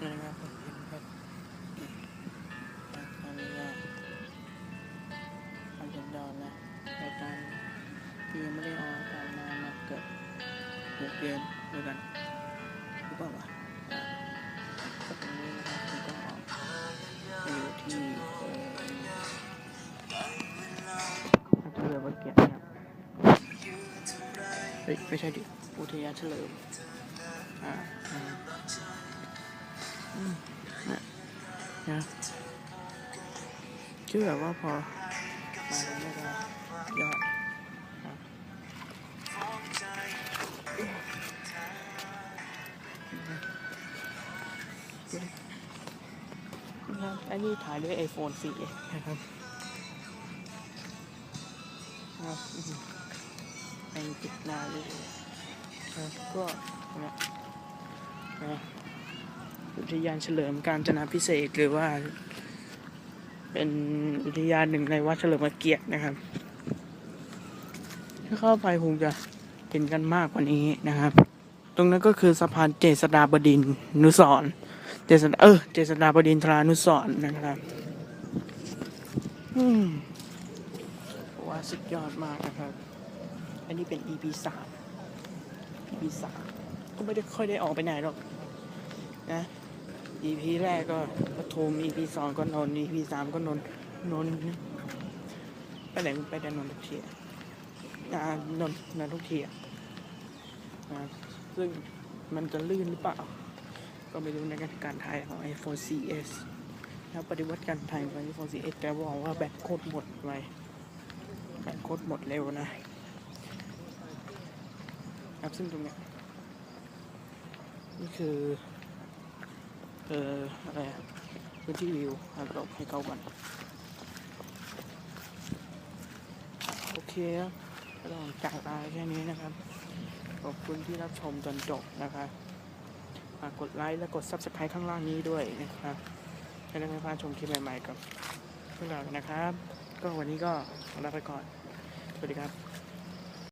นะครับผมเห็นครับตอนนี้ก็ทำจนยอดนะรายการที่ยังไม่ได้ออกอากาศมามาเกือบหกเดือนด้วยกันหรือเปล่าวะอะก็ตรงนี้นะครับผมก็อยู่ที่เอ่อเฉลิมพระเกียรตินะครับเฮ้ยไม่ใช่ดิอุทยานเฉลิมอ่า นะคือแบบว่าพอมาตรงนี้ก็ยอดครับนะครับอันนี้ถ่ายด้วย iPhone 4นะครับครับอื้อหือแองติดหน้าเลยครับก็นะนะ อุทยานเฉลิมกาญจนาพิเศษหรือว่า เป็นอุทยานหนึ่งในวัดเฉลิมเกียรตินะครับ ถ้าเข้าไปคงจะเห็นกันมากกว่านี้นะครับ ตรงนั้นก็คือสะพานเจษฎาบดินทรนุสรเจษฎาเออเจษฎาบดินทรานุสรนะครับอืมว่าสุดยอดมากนะครับ อันนี้เป็น EP สาม EP สามก็ไม่ได้ค่อยได้ออกไปไหนหรอกนะ EP แรกก็ปทุม EP สองก็นนท์ EP สามก็นนนนท์ไปไหนไปแต่นนทุกทีอ่านนนนท์ทุกทีอะนะซึ่งมันจะลื่นหรือเปล่า ก็ไม่รู้ในการถ่ายของ iPhone 4S แล้วปฏิวัติการถ่ายของ iPhone 4S แต่บอกว่าแบตโคตรหมดไวแบตโคตรหมดเร็วนะครับซึ่งตรงเนี้ยนี่คือ เอออะไรพื้นที่วิวห้เราให้เขากันโอเคครับก็ต้องจากลาแค่นี้นะครับ ขอบคุณที่รับชมจนจบนะครับฝากกดไลค์และกด Subscribe ข้างล่างนี้ด้วยนะครับให้ได้ไม่พลาดชมคลิปใหม่ๆกับพวกเรานะครับ ก็วันนี้ก็ลาไปก่อน สวัสดีครับ